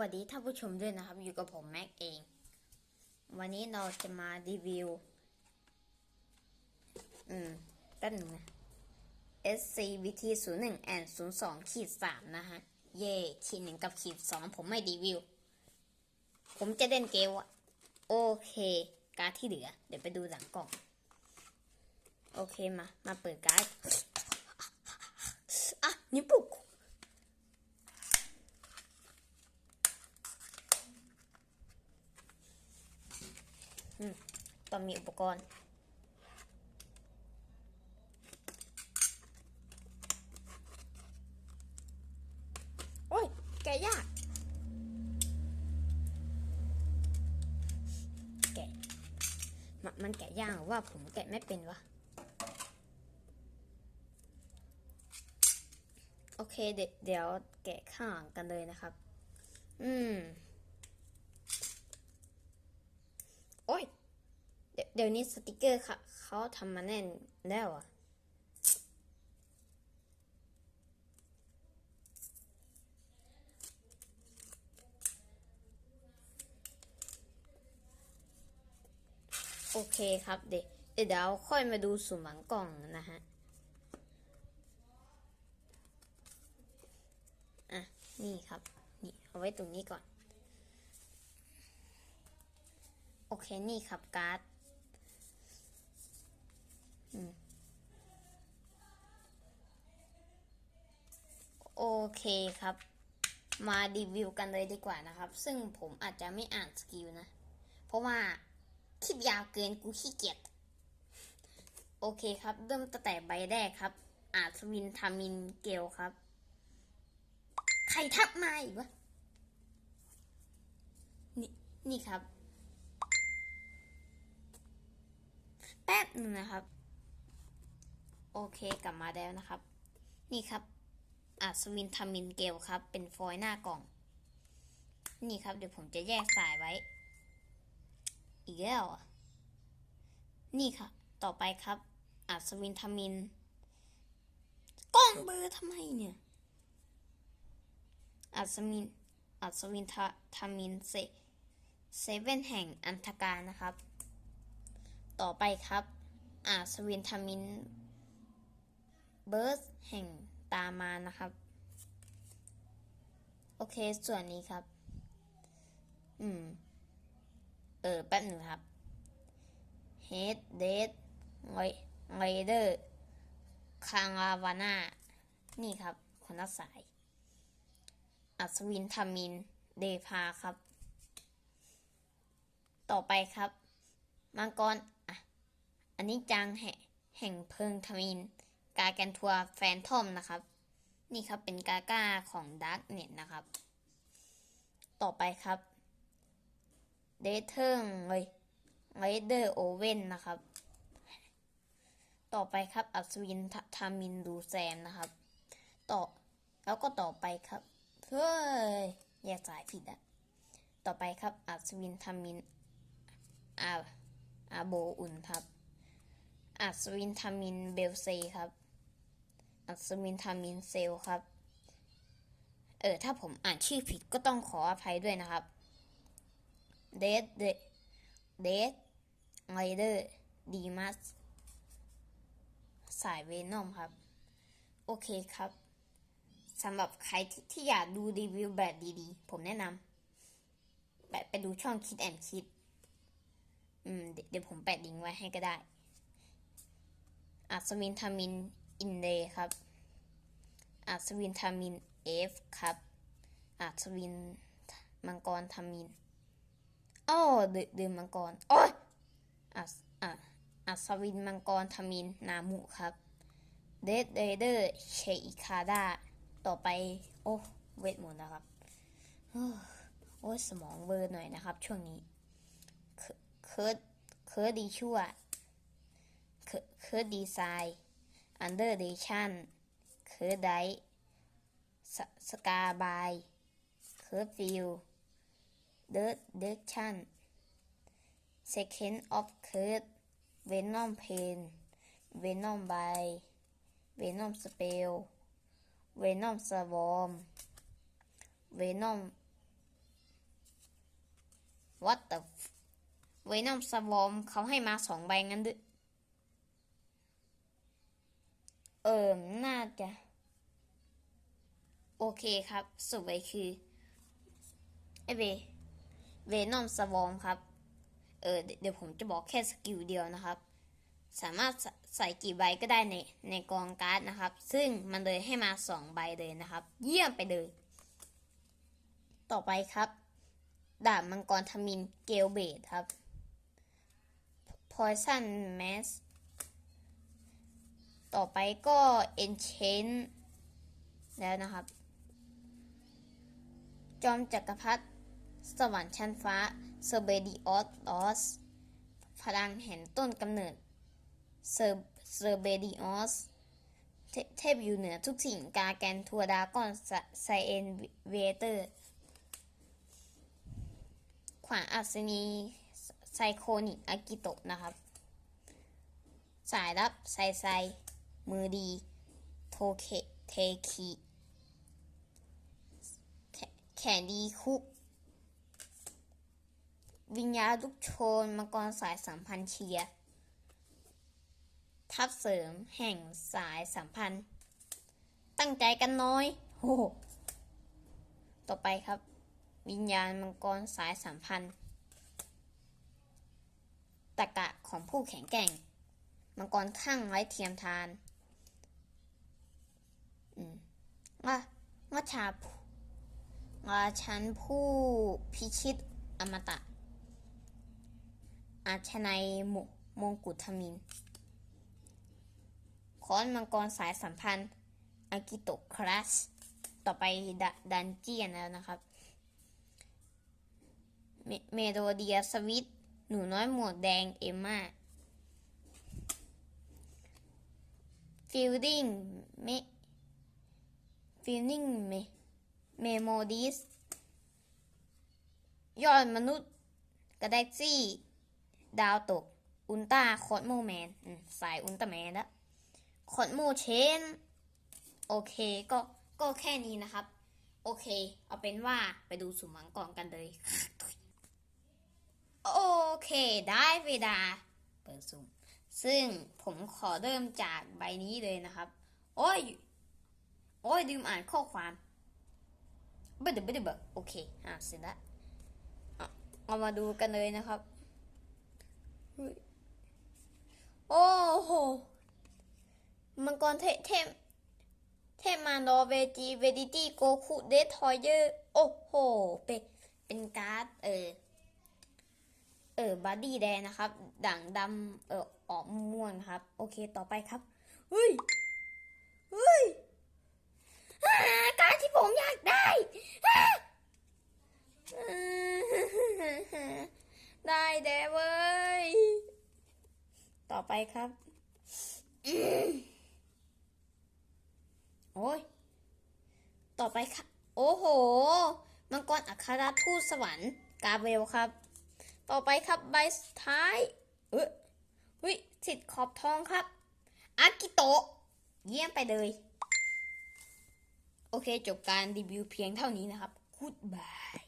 วัสดีท่านผู้ชมด้วยนะครับ อยู่กับผมแม็กเอง วันนี้เราจะมารีวิว อืมตั้งหนึ่งนะ SCVT 0 1 and 0 2ขีด3นะฮะ เย่ขีดหนึ่งกับขีดสองผมไม่รีวิว ผมจะเล่นเกมอะโอเค การ์ดที่เหลือ เดี๋ยวไปดูหลังกล่อง โอเคมา มาเปิดการ์ดอะนิ้วปุก ต้องมีอุปกรณ์ โอ้ย แกะยาก แกะมะมันแกะยากหรือว่าผมแกะไม่เป็นวะโอเคเดี๋ยวเดี๋ยวแกะข้างหลังกันเลยนะครับ อืม โอ้ย เดี๋ยวนี้สติกเกอร์ค่ะเขาทำมาแน่นแล้วอะโอเคครับเดี๋ยวเดี๋ยวค่อยมาดูสุ่มหลังกล่องนะฮะ อะ นี่ครับ นี่ เอาไว้ตรงนี้ก่อน โอเคนี่ครับการ์ดโอเคครับ มารีวิวกันเลยดีกว่านะครับ ซึ่งผมอาจจะไม่อ่านสกิลนะ เพราะว่าคลิปยาวเกินกูขี้เกียจโอเคครับ เริ่มตั้งแต่ใบแรกครับ อาสวินทามินเกลครับ ใครทักมาอีกวะ นี่ นี่ครับ แป๊บหนึงนะครับ โอเคกลับมาแล้วนะครับ นี่ครับอัศวินทามินเกลครับ เป็นฟอยล์หน้ากล่อง นี่ครับเดี๋ยวผมจะแยกสายไว้ อีกแล้วนี่ครับ ต่อไปครับอัศวินทามินกล้องเบอร์ทำไมเนี่ยอัศวินอัศวินทาทามินเซเซเว่นแห่งอันธการนะครับ ต่อไปครับ อาสวินทามิน เบิร์สแห่งตามานะครับ โอเค ส่วนนี้ครับ อืม เออ แป๊บหนึ่งครับ เฮดเดดไงไงเดอร์คางลาวาน่า นี่ครับ คนละสาย อัศวินทามิน เดพาครับ ต่อไปครับ มังกรอะอันนี้จังแห่แห่งเพิงทมิน กาแกนทัวแฟนทอมนะครับ นี่ครับเป็นกาก้าของดาร์กเน็ตนะครับ ต่อไปครับเดทเทิงเลยไรเดอร์โอเว่นนะครับ ต่อไปครับอัศวินททามินดูแซมนะครับ ต่อแล้วก็ต่อไปครับ เฮ้ยแยกสายผิดอะต่อไปครับอัศวินทามินอา อาโบอุ่นครับ อัศวินทามินเบลเซครับ อัศวินทามินเซลครับ เออ ถ้าผมอ่านชื่อผิดก็ต้องขออภัยด้วยนะครับ เดดเดเดไงเดอร์ดีมัสสายเวนอมครับ โอเคครับสำหรับใครที่ที่อยากดูรีวิวแบบดีๆ ผมแนะนำแบบไปดูช่องคิดแอนคิด อืม เดี๋ยวผมแปะลิงก์ไว้ให้ก็ได้ อัศวินทามินอินเดย์ครับ อัศวินทามินเอฟครับ อัศวินมังกรทามินอ้อเดือเดือมังกรโอ้ยอัศอะอัศวินมังกรทามินนามุครับเดดเดเดอร์เชอิคาดาต่อไป โอ้ เวทมนต์นะครับ โอ้สมองเบลอร์หน่อยนะครับช่วงนี้ คิร์ดเคิร์ดดีชั่วเคิร์ดดีไซน์อันเดอร์เดชั่นเคิร์ดไดสสกาบายเคิร์ดฟิลเดอร์เดชั่นเซคันด์ออฟเคิร์ดเวนอมเพนเวนอมไบเวนอมสเปลเวนอมสวอมเวนอม what the เวนอมสวอมเขาให้มาสองใบงั้นด้วยเออน่าจะ โอเคครับสุดไปคือไอเวเวนอมสวอมครับ เออเดี๋ยวผมจะบอกแค่สกิลเดียวนะครับ สามารถใส่ใส่กี่ใบก็ได้ในในกองการ์ดนะครับ ซึ่งมันเลยให้มาสองใบเลยนะครับ เยี่ยมไปเลย ต่อไปครับดาบมังกรทมินเกลเบดครับ Poison Mask ต่อไปก็ Enchant แล้วนะครับ จอมจักรพรรดิสวรรค์ชั้นฟ้าเซเบดิออสลอสพลังแห่งต้นกำเนิดเซเซเบดิออสเทพอยู่เหนือทุกสิ่งกาแกนทัวดากอนไซเอนเวเตอร์ ขวานอัศนี ไซโคนิอากิโตะนะครับ สายรับไซไซ มือดี โทเคเทคิแขนดีคุก วิญญาณลูกโชนมังกรสายสัมพันธ์เชีย ทับเสริมแห่งสายสัมพันธ์ ตั้งใจกันน้อยโอ้โหต่อไปครับ วิญญาณมังกรสายสัมพันธ์ ตะกะของผู้แข็งแกร่ง มังกรข้างไร้เทียมทานอืมว่าว่าชาว่าฉันผู้พิชิตอมตะ อาชนัยมมงกุฎทมินค้อนมังกรสายสัมพันธ์อากิโตคลาสต่อไปดดันเจียนแล้วนะครับ เมเมโลเดียสวิต หนูน้อยหมวกแดงเอมมาฟิลดิ้งเมฟิลลิ่งเมเมโมดิสยอดมนุษย์กระแดกซี่ ดาวตก อุลตร้าคอสโมแมนสายอุลตร้าแมนแล้วคอสโมเชน โอเคก็ก็แค่นี้นะครับ โอเค เอาเป็นว่าไปดูสุ่มหวังก่องกันเลย เค ได้เวลาเปิดสุ่มซึ่งผมขอเริ่มจากใบนี้เลยนะครับ โอ้ย โอ้ยลืมอ่านข้อความเบิดเบิดเบิดโอเค อะเสร็จแล้วเอาเอามาดูกันเลยนะครับเฮ้ยโอ้โห มังกรเทเทมเทพมานอเวจีเวดิตี้โกคุเดททอยเยอร์ โอ้โห เป็น เป็นการ์ด เออ เออบอดดี้แดงนะครับ ด่างดำเออออกม่วงครับ โอเคต่อไปครับเฮ้ยเฮ้ยการที่ผมอยากได้ได้แด้เว้ย ต่อไปครับโอ้ย ต่อไปค่ะโอ้โห มังกรอัครทูตสวรรค์ กาเวลครับ ต่อไปครับใบสุดท้าย เอ้ยเฮ้ยสิทธิ์ขอบทองครับ อากิโตะ เยี่ยมไปเลย โอเค จบการรีวิวเพียงเท่านี้นะครับ g o o d b y